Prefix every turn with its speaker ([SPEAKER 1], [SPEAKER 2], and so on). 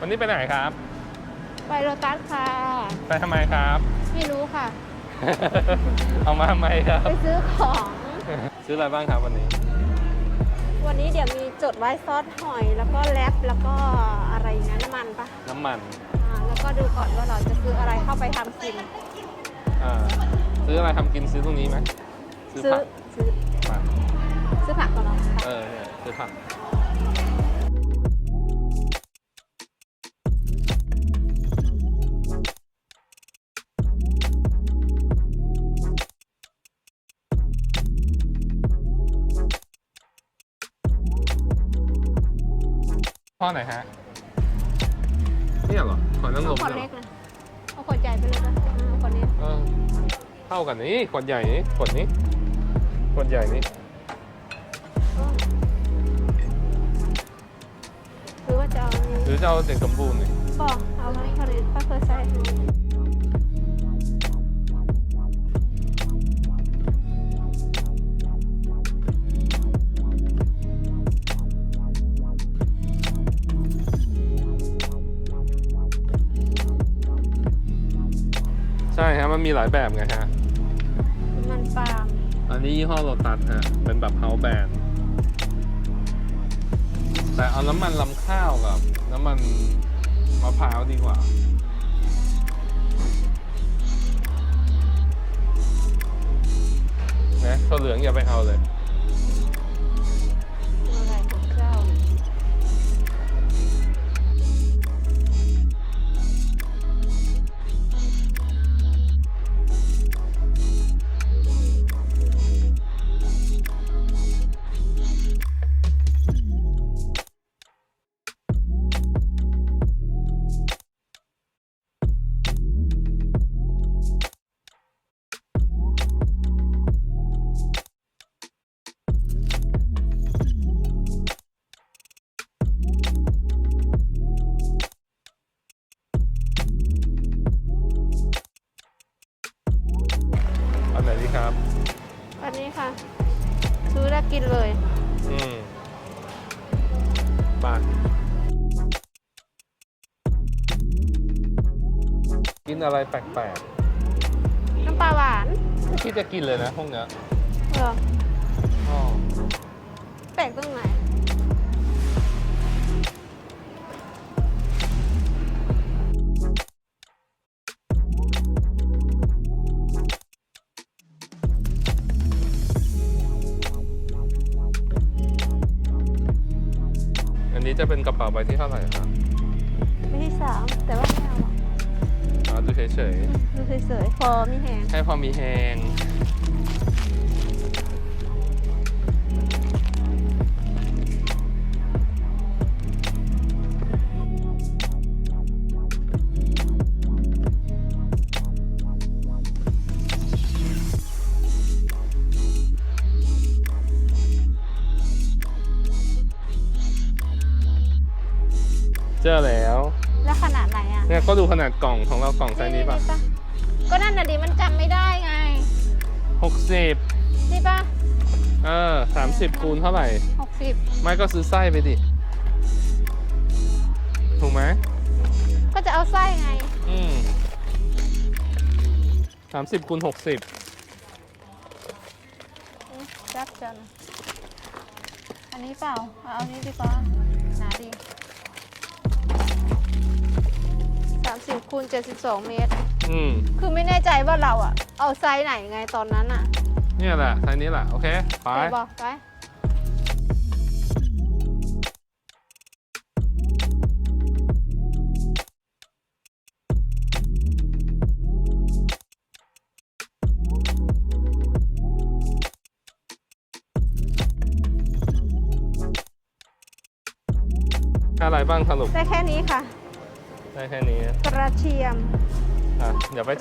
[SPEAKER 1] วันนี้ไปไหนครับ
[SPEAKER 2] ไปโรตัสค่ะ
[SPEAKER 1] ไปทำไมครับ
[SPEAKER 2] ไม่รู้ค่ะ
[SPEAKER 1] เอามาทำไมครับ
[SPEAKER 2] ไปซื้อของ
[SPEAKER 1] ซื้ออะไรบ้างครับวันนี้
[SPEAKER 2] วันนี้เดี๋ยวมีจดไว้ซอสหอยแล้วก็แรปแล้วก็อะไรนะน้ำมันปะ
[SPEAKER 1] น้ำมัน
[SPEAKER 2] อ่าแล้วก็ดูก่อนว่าเราจะซื้ออะไรเข้าไปทำกิน
[SPEAKER 1] อ่าซื้ออะไรทำกินซื้อตรงนี้ไหมซื้อ
[SPEAKER 2] ซื้อ
[SPEAKER 1] ผัก
[SPEAKER 2] ซื้อ
[SPEAKER 1] มา
[SPEAKER 2] ซื้อผักก่อนเนาะ
[SPEAKER 1] เออเนี่ยซื้อผัก พ่อไหนฮะเนี่ยเหรอขอนั่งล
[SPEAKER 2] เอา
[SPEAKER 1] ม
[SPEAKER 2] ขวด
[SPEAKER 1] เหร
[SPEAKER 2] เล็
[SPEAKER 1] อก
[SPEAKER 2] นะเอาขวดใหญ่ไปเลยนะอ่าเอาขวดนี้
[SPEAKER 1] เออเท่ากันนี้ขวดใหญ่นี้ขวดนี้ขวดใหญ่นี้
[SPEAKER 2] หรือว่าจะเอาอันนี้
[SPEAKER 1] หรือจะเอาเด็กสมบูรณ์นี่
[SPEAKER 2] บอกเอาไว้เขาเลยป้าเคยใส่
[SPEAKER 1] ใช่ฮะมันมีหลายแบบไงฮะ
[SPEAKER 2] มันปาล์ม
[SPEAKER 1] อันนี้ยี่ห้อโลตัสฮะ เป็นแบบเฮาแบนแต่เอาน้ำมันลำข้าวกับ น้ำมันมะพร้าวดีกว่า นะตัวเหลืองอย่าไปเอาเลย
[SPEAKER 2] อั
[SPEAKER 1] นไหนดีครับ
[SPEAKER 2] อันนี้ค่ะ ซื้อแล้วกินเลย
[SPEAKER 1] อืมบาทกินอะไรแปลก
[SPEAKER 2] น้ำปลาหวาน
[SPEAKER 1] ๆไม่คิดจะกินเลยนะพวกเนี้ย
[SPEAKER 2] เหรอ
[SPEAKER 1] อ๋อ
[SPEAKER 2] แปลกตรงไหน
[SPEAKER 1] จะเป็นกระเป๋าใบที่เท่าไหร่ครับ
[SPEAKER 2] ไม่ที่สามแต่ว่าไม่เอาหรอก
[SPEAKER 1] อ่าดูเฉย
[SPEAKER 2] ดูเฉยๆพอมีแหง
[SPEAKER 1] ๆ ให้พอมีแหง เจอแล้ว
[SPEAKER 2] แล้วขนาดไหนอะ
[SPEAKER 1] เนี่ยก็ดูขนาดกล่องของเรากล่องไซส์นี้ป่ะ
[SPEAKER 2] ปะก็นั่นน่ะดิมันจำไม่ได้ไง
[SPEAKER 1] 60
[SPEAKER 2] นี่ปะ
[SPEAKER 1] เออ30คูณเท่าไหร่
[SPEAKER 2] หกสิบ
[SPEAKER 1] ไม่ก็ซื้อไส้ไปดิ ถูกไหม
[SPEAKER 2] ก็จะเอาไส้ไง
[SPEAKER 1] อืมสามสิบคูณหกสิบ
[SPEAKER 2] อืมจับจันอันนี้เปล่า เอาอันนี้ดีกว่าหนาดี คูณเจ็ดสิบสองเมตร
[SPEAKER 1] อืม
[SPEAKER 2] คือไม่แน่ใจว่าเราอะเอาไซส์ไหนไงตอนนั้นอะ
[SPEAKER 1] เนี่ยแหละไซส์นี้แหละ โอเค ไป
[SPEAKER 2] ไปบอกไป
[SPEAKER 1] อะไรบ้างสรุป
[SPEAKER 2] ได้แค่นี้ค่ะ
[SPEAKER 1] ได้แค่นี้
[SPEAKER 2] กระเทียม
[SPEAKER 1] อะเดี๋ยวไปจ่าย